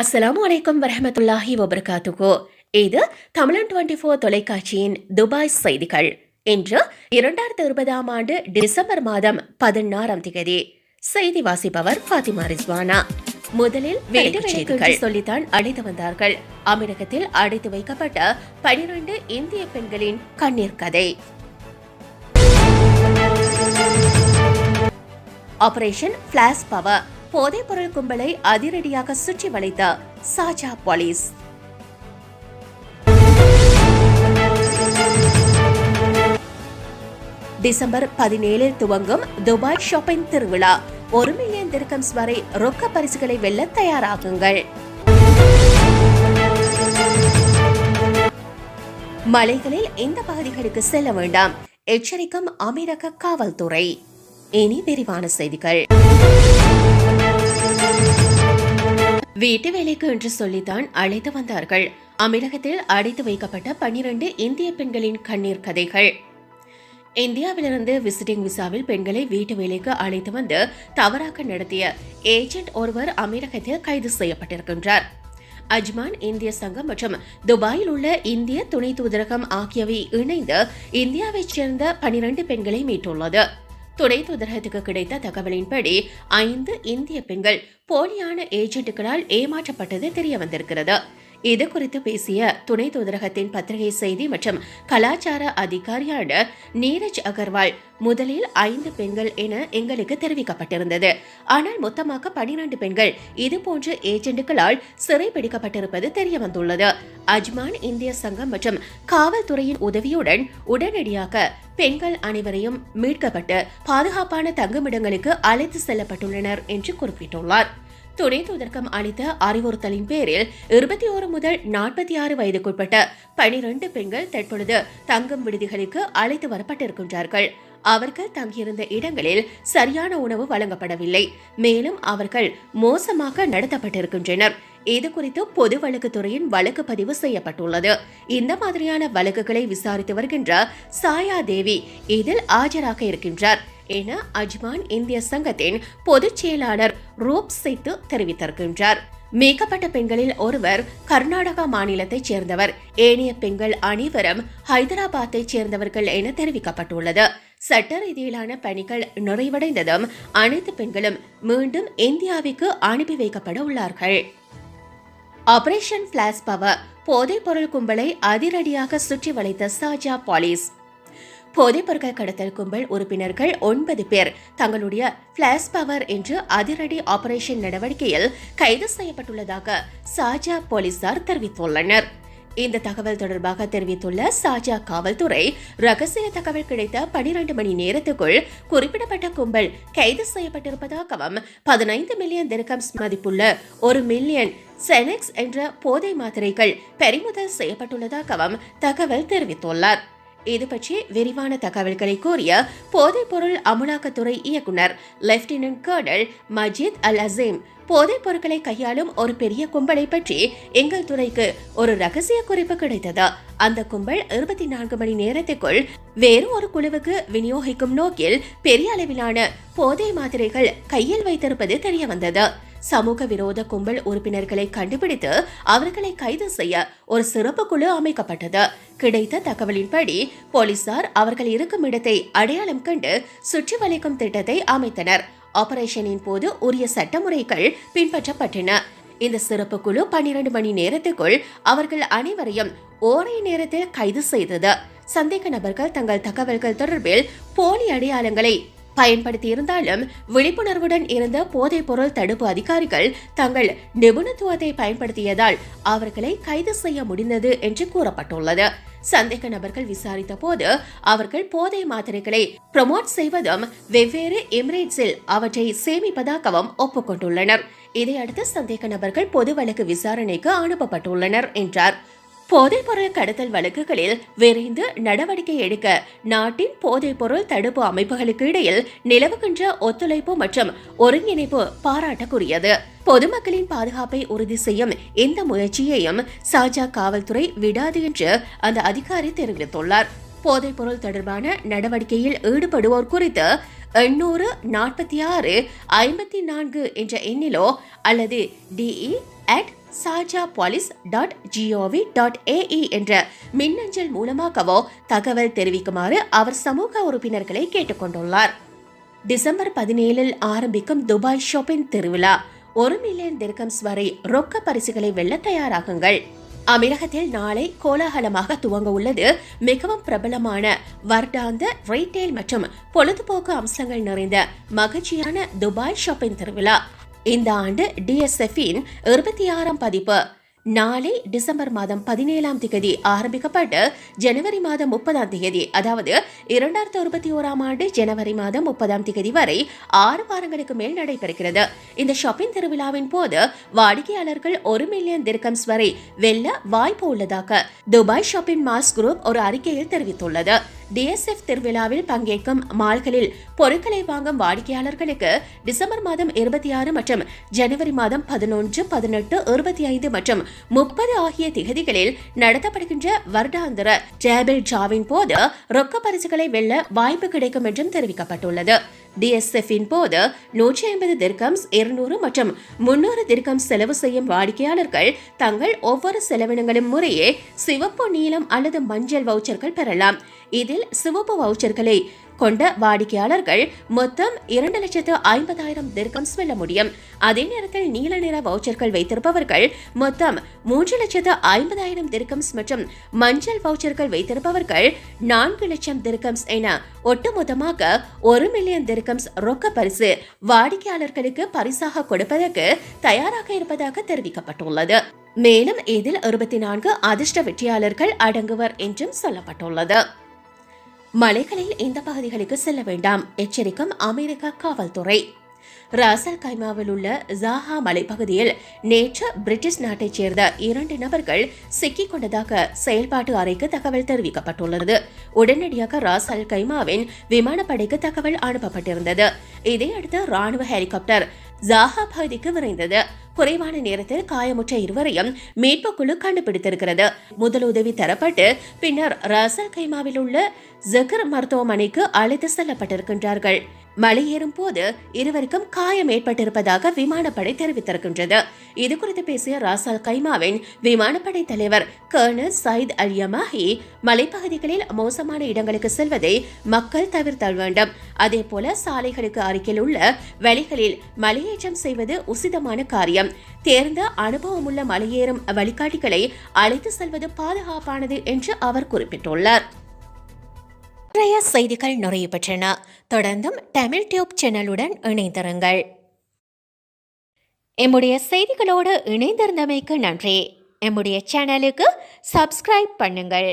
அஸ்ஸலாமு அலைக்கும் வரஹமத்துல்லாஹி வபரகாத்துகோ இது தமிழன் டுவெண்ட்டி ஃபோர் தொலைக்காட்சியின் துபாய் செய்திகள். இன்று இரண்டாயிரத்தி இருபதாம் ஆண்டு டிசம்பர் மாதம் பதினாறாம் தேதி. செய்தி வாசிப்பவர் ஃபாத்திமா ரிஸ்வானா. முதலில் வீட்டு செய்திகள். சொல்லித்தான் அழைத்து வந்தார்கள். அமிரகத்தில் அடைத்து வைக்கப்பட்ட பனிரெண்டு இந்திய பெண்களின் கண்ணீர் கதை. ஆபரேஷன் பிளாஸ் பவர் போதைப்பொருள் கும்பலை அதிரடியாக சுற்றி வளைத்த சாஜா போலீஸ். டிசம்பர் பதினேழில் துவங்கும் துபாய் ஷாப்பிங் திருவிழா ஒரு மில்லியன் திருக்கம்ஸ் வரை ரொக்க பரிசுகளை வெல்ல தயாராகுங்கள். மலைகளில் இந்த பகுதிகளுக்கு செல்ல வேண்டாம். எச்சரிக்கும் அமீரக காவல்துறை. இனி விரிவான செய்திகள். வீட்டு வேலைக்கு என்று சொல்லித்தான் அழைத்து வந்தார்கள். அமிரகத்தில் அடைத்து வைக்கப்பட்ட பன்னிரண்டு இந்திய பெண்களின் கண்ணீர் கதைகள். இந்தியாவிலிருந்து விசிட்டிங் விசாவில் பெண்களை வீட்டு வேலைக்கு அழைத்து வந்து தவறாக நடத்திய ஏஜென்ட் ஒருவர் அமீரகத்தில் கைது செய்யப்பட்டிருக்கின்றார். அஜ்மான் இந்திய சங்கம் மற்றும் துபாயில் உள்ள இந்திய துணை தூதரகம் ஆகியவை இணைந்து இந்தியாவைச் சேர்ந்த பனிரண்டு பெண்களை மீட்டுள்ளது. துணை தூதரகத்துக்கு கிடைத்த தகவலின்படி ஐந்து இந்திய பெண்கள் போலியான ஏஜென்ட்டுகளால் ஏமாற்றப்பட்டது தெரிய வந்திருக்கிறது. இது குறித்து பேசிய துணை தூதரகத்தின் பத்திரிகை செய்தி மற்றும் கலாச்சார அதிகாரியான நீரஜ் அகர்வால் முதலில் ஐந்து பெண்கள் என எங்களுக்கு தெரிவிக்கப்பட்டிருந்தது. ஆனால் மொத்தமாக பனிரெண்டு பெண்கள் இதுபோன்ற ஏஜென்ட்டுகளால் சிறைபிடிக்கப்பட்டிருப்பது தெரிய வந்துள்ளது. அஜ்மான் இந்திய சங்கம் மற்றும் காவல்துறையின் உதவியுடன் உடனடியாக பெண்கள் அனைவரையும் மீட்கப்பட்டு பாதுகாப்பான தங்குமிடங்களுக்கு அழைத்து செல்லப்பட்டுள்ளனர் என்று குறிப்பிட்டுள்ளார். துணை தூதரகம் அளித்த அறிவுறுத்தலின் பேரில் இருபத்தி ஓரு முதல் நாற்பத்தி ஆறு வயதுக்குட்பட்ட பனிரெண்டு பெண்கள் தற்பொழுது தங்கும் விடுதிகளுக்கு அழைத்து வரப்பட்டிருக்கின்றார்கள். அவர்கள் தங்கியிருந்த இடங்களில் சரியான உணவு வழங்கப்படவில்லை. மேலும் அவர்கள் மோசமாக நடத்தப்பட்டிருக்கின்றனர். இது குறித்து பொது வழக்குத்துறையின் வழக்கு பதிவு செய்யப்பட்டுள்ளது. இந்த மாதிரியான வழக்குகளை விசாரித்து வருகின்ற சாயா தேவி இதில் ஆஜராக இருக்கின்றார் என அஜ்மான் இந்திய சங்கத்தின் பொதுச் செயலாளர் ரூப் சைத்து தெரிவித்திருக்கின்றார். மீட்கப்பட்ட பெண்களில் ஒருவர் கர்நாடகா மாநிலத்தைச் சேர்ந்தவர். ஏனைய பெண்கள் அனைவரும் ஹைதராபாத்தைச் சேர்ந்தவர்கள் என தெரிவிக்கப்பட்டுள்ளது. சட்ட ரீதியிலான பணிகள் நிறைவடைந்ததும் அனைத்து பெண்களும் மீண்டும் இந்தியாவிற்கு அனுப்பி வைக்கப்பட உள்ளார்கள். ஆபரேஷன் பிளாஸ் பவர் போதைப் பொருள் கும்பலை அதிரடியாக சுற்றி வளைத்த சாஜா போலீஸ். போதைப்பொருட்கள் கடத்தல் கும்பல் உறுப்பினர்கள் ஒன்பது பேர். தங்களுடைய பிளாஸ் பவர் என்று அதிரடி ஆபரேஷன் நடவடிக்கையில் கைது செய்யப்பட்டுள்ளதாக சாஜா போலீசார் தெரிவித்துள்ளனர். இந்த தகவல் தொடர்பாக தெரிவித்துள்ள சாஜா காவல்துறை ரகசிய தகவல் கிடைத்த பனிரெண்டு மணி நேரத்துக்குள் குறிப்பிடப்பட்ட கும்பல் கைது செய்யப்பட்டிருப்பதாகவும் பதினைந்து மில்லியன் திரகம்ஸ் மதிப்புள்ள ஒரு மில்லியன் செனெக்ஸ் என்ற போதை மாத்திரைகள் பறிமுதல் செய்யப்பட்டுள்ளதாகவும் தகவல் தெரிவித்துள்ளார். இது பற்றி விரிவான தகவல்களை கூறிய போதைப்பொருள் அமலாக்கத்துறை இயக்குனர் lieutenant colonel Majid Al Aseem போதைப் பொருட்களை கையாளும் ஒரு பெரிய கும்பலை பற்றி எங்கள் துறைக்கு ஒரு ரகசிய குறிப்பு கிடைத்தது. அந்த கும்பல் இருபத்தி நான்கு மணி நேரத்துக்குள் வேறு ஒரு குழுவுக்கு விநியோகிக்கும் நோக்கில் பெரிய அளவிலான போதை மாத்திரைகள் கையில் வைத்திருப்பது தெரிய வந்தது சமூக விரோத கும்பல் உறுப்பினர்களை கண்டுபிடித்து அவர்களை கைது செய்ய ஒரு சிறப்பு குழு அமைக்கப்பட்டது. கிடைத்த தகவலின்படி போலீசார் அவர்கள் இருக்கும் இடத்தை அடையாளம் கண்டு சுற்றி வளைக்கும் திட்டத்தை அமைத்தனர். ஆபரேஷனின் போது உரிய சட்டமுறைகள் பின்பற்றப்பட்டன. இந்த சிறப்பு குழு பன்னிரண்டு மணி நேரத்துக்குள் அவர்கள் அனைவரையும் ஒரே நேரத்தில் கைது செய்தது. சந்தேக நபர்கள் தங்கள் தகவல்கள் தொடர்பில் போலி அடையாளங்களை பயன்படுத்தியிருந்தாலும் விழிப்புணர்வுடன் இருந்த போதைப் பொருள் தடுப்பு அதிகாரிகள் தங்கள் நிபுணத்துவத்தை பயன்படுத்தியதால் அவர்களை கைது செய்ய முடிந்தது என்று கூறப்பட்டுள்ளது. சந்தேக நபர்கள் விசாரித்த போது அவர்கள் போதை மாத்திரைகளை ப்ரொமோட் செய்வதும் வெவ்வேறு எமிரேட்ஸில் அவற்றை சேமிப்பதாகவும் ஒப்புக்கொண்டுள்ளனர். இதையடுத்து சந்தேக நபர்கள் பொது வழக்கு விசாரணைக்கு அனுப்பப்பட்டுள்ளனர் என்றார். போதைப்பொருள் கடத்தல் வழக்குகளில் விரைந்து நடவடிக்கை எடுக்க நாட்டின் போதைப்பொருள் தடுப்பு அமைப்புகளுக்கு இடையில் நிலவுகின்ற ஒத்துழைப்பு மற்றும் ஒருங்கிணைப்பு பாராட்டக்குரியது பொதுமக்களின் பாதுகாப்பை உறுதி செய்யும் இந்த முயற்சியையும் சாஜா காவல்துறை விடாது என்று அந்த அதிகாரி தெரிவித்துள்ளார். போதைப்பொருள் தொடர்பான நடவடிக்கையில் ஈடுபடுவோர் குறித்து எண்ணூறு நாற்பத்தி ஆறு ஐம்பத்தி நான்கு என்ற எண்ணிலோ அல்லது DE at சாஜா police dot GOV dot AE என்ற மின்னஞ்சல் மூலமாகவோ தகவல் தெரிவிக்குமாறு அவர் சமூக உறுப்பினர்களை கேட்டுக்கொண்டுள்ளார். டிசம்பர் பதினேழில் ஆரம்பிக்கும் துபாய் ஷாப்பிங் திருவிழா ஒரு மில்லியன் திர்கம்ஸ் வரை ரொக்க பரிசுகளை வெல்ல தயாராகுங்கள். அமீரகத்தில் நாளை கோலாகலமாக துவங்க உள்ளது மிகவும் பிரபலமான வர்டாந்த ரீட்டைல் மற்றும் பொழுதுபோக்கு அம்சங்கள் நிறைந்த மகிழ்ச்சியான துபாய் ஷாப்பிங் திருவிழா. இந்த ஆண்டு டிஎஸ்எஃபின் இருபத்தி ஆறாம் பதிப்பு. நாளை டிசம்பர் மாதம் பதினேழாம் திகதி ஆரம்பிக்கப்பட்டு ஜனவரி மாதம் முப்பதாம் தேதி அதாவது இரண்டாயிரத்தி இருபத்தி ஓராம் ஆண்டு ஜனவரி மாதம் முப்பதாம் திகதி வரை ஆறு வாரங்களுக்கு மேல் நடைபெறுகிறது. இந்த ஷாப்பிங் திருவிழாவின் போது வாடிக்கையாளர்கள் ஒரு மில்லியன் திர்கம்ஸ் வரை வெல்ல வாய்ப்பு உள்ளதாக துபாய் ஷாப்பிங் மாஸ் குரூப் ஒரு அறிக்கையில் தெரிவித்துள்ளது. டிஎஸ்எஃப் திருவிழாவில் பங்கேற்கும் மால்களில் பொருட்களை வாங்கும் வாடிக்கையாளர்களுக்கு டிசம்பர் மாதம் இருபத்தி ஆறு மற்றும் ஜனவரி மாதம் பதினொன்று பதினெட்டு இருபத்தி ஐந்து மற்றும் முப்பது ஆகிய திகதிகளில் நடத்தப்படுகின்ற வருடாந்திர டேபிள் ஜாவின் போது ரொக்க பரிசுகளை வெல்ல வாய்ப்பு கிடைக்கும் என்றும் தெரிவிக்கப்பட்டுள்ளது. டிஎஸ்எஃபின் போது நூற்றி ஐம்பது திர்கம்ஸ் இருநூறு மற்றும் முன்னூறு திர்கம் செலவு செய்யும் வாடிக்கையாளர்கள் தங்கள் ஒவ்வொரு செலவினங்களும் முறையே சிவப்பு நீலம் அல்லது மஞ்சள் வவுச்சர்கள் பெறலாம். இதில் சிவப்பு வவுச்சர்களை கொண்ட வாடிக்கையாளர்கள் மொத்தம் இரண்டு லட்சத்து ஐம்பதாயிரம் திர்கம்ஸ் வெல்ல முடியும். அதே நேரத்தில் நீல நிற வவுச்சர்கள் வைத்திருப்பவர்கள் மொத்தம் மூன்று லட்சத்து ஐம்பதாயிரம் திர்கம்ஸ் மற்றும் மஞ்சள் வவுச்சர்கள் வைத்திருப்பவர்கள் நான்கு லட்சம் திர்கம்ஸ் என ஒட்டுமொத்தமாக ஒரு மில்லியன் திர்கம்ஸ் ரொக்க பரிசு வாடிக்கையாளர்களுக்கு பரிசாக கொடுப்பதற்கு தயாராக இருப்பதாக தெரிவிக்கப்பட்டுள்ளது. மேலும் இதில் இருபத்தி நான்கு அதிர்ஷ்ட வெற்றியாளர்கள் அடங்குவர் என்றும் சொல்லப்பட்டுள்ளது. மலைகளில் இந்த பகுதிகளுக்கு செல்ல வேண்டாம். எச்சரிக்கும் அமெரிக்க காவல்துறை. ராசல் கைமாவில் உள்ள ஜாஹா மலைப்பகுதியில் நேற்று பிரிட்டிஷ் நாட்டைச் சேர்ந்த இரண்டு நபர்கள் சிக்கிக் கொண்டதாக செயல்பாட்டு அறைக்கு தகவல் தெரிவிக்கப்பட்டுள்ளது. உடனடியாக ராசல் கைமாவின் விமானப்படைக்கு தகவல் அனுப்பப்பட்டிருந்தது. இதையடுத்து ராணுவ ஹெலிகாப்டர் ஜாஹா பகுதிக்கு விரைந்தது. குறைவான நேரத்தில் காயமுற்ற இருவரையும் மீட்பு குழு கண்டுபிடித்திருக்கிறது. முதலுதவி தரப்பட்டு பின்னர் ராசல் கைமாவில் உள்ள ஜக்கர் மருத்துவமனைக்கு அழைத்து செல்லப்பட்டிருக்கின்றார்கள். மலையேறும் போது இருவருக்கும் காயம் ஏற்பட்டிருப்பதாக விமானப்படை தெரிவித்திருக்கின்றது. இது குறித்து பேசிய ராசால் கைமாவின் விமானப்படை தலைவர் கர்னல் சயித் அலியமாஹி மலைப்பகுதிகளில் மோசமான இடங்களுக்கு செல்வதை மக்கள் தவிர்த்தல் வேண்டும். அதே போல சாலைகளுக்கு அருகில் உள்ள வழிகளில் மலையேற்றம் செய்வது உசிதமான காரியம். தேர்ந்த அனுபவமுள்ள மலையேறும் வழிகாட்டிகளை அழைத்து செல்வது பாதுகாப்பானது என்று அவர் குறிப்பிட்டுள்ளார். நிறைய செய்திகள் நிறைய பெற்றன தொடர்ந்தும் தமிழ் டியூப் சேனலுடன் இணைந்திருங்கள். எம்முடைய செய்திகளோடு இணைந்திருந்தமைக்கு நன்றி. எம்முடைய சேனலுக்கு சப்ஸ்கிரைப் பண்ணுங்கள்.